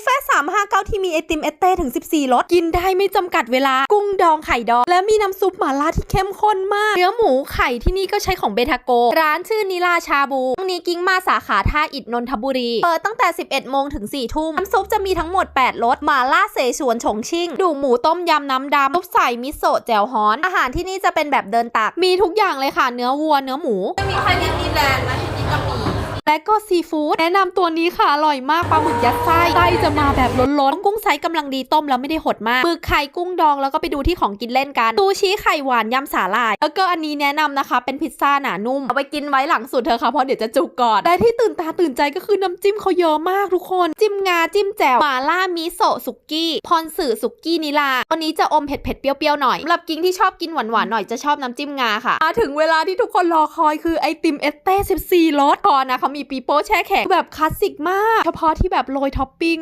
ฟเฟ่359 ที่มีไอติมเอเต้ถึง 14รสกินได้ไม่จำกัดเวลา กุ้งดองไข่ดอง และมีน้ำซุปหม่าล่าที่เข้มข้นมาก เนื้อหมูไข่ที่นี่ก็ใช้ของเบทาโก ร้านชื่อนิลาชาบูตรงนี้กิ้งมาสาขาท่าอิฐนนทบุรี เปิดตั้งแต่ 11 โมงถึง 4 ทุ่ม น้ำซุปจะมีทั้งหมด 8รสหม่าล่าเสฉวนฉงชิ่ง ดูหมูต้มยำน้ำดำซุปใส่มิโซะแจ่วฮ้อน อาหารที่นี่จะเป็นแบบเดินตัก มีทุกอย่างเลยค่ะ เนื้อวัว เนื้อหมูมีใครดิสนีย์แลนด์ไหมที่นี่ก็มี และก็ซีฟู้ดแนะนำตัวนี้ค่ะอร่อยมากปลาหมึกยัดไส้ไส้จะมาแบบล้นๆกุ้งไซส์กำลังดีต้มแล้วไม่ได้หดมากหมึกไข่กุ้งดองแล้วก็ไปดูที่ของกินเล่นกันซูชิไข่หวานยำสาหร่ายแล้วก็อันนี้แนะนำนะคะ เป็นพิซซ่าหนานุ่มเอาไปกินไว้หลังสุดเธอะค่ะเพราะเดี๋ยวจะจุกก่อนแต่ที่ตื่นตาตื่นใจก็คือน้ำจิ้มเขาเยอะมากทุกคน จิ้มงาจิ้มแจ่วหมาล่ามิโซะสุกี้พรสื่อสุกี้นิลาวันนี้จะอมเผ็ดๆเปรี้ยวๆหน่อยสำหรับกิ้งที่ชอบกินหวานๆหน่อยจะชอบน้ำจิ้มงาค่ะมาถึงเวลาที่ทุกคนรอคอยคือไอติมเอสเต้14รสก่อนนะเขามีปีโป้แช่แข็งแบบคลาสสิกมาก เฉพาะที่แบบโรยท็อปปิ้ง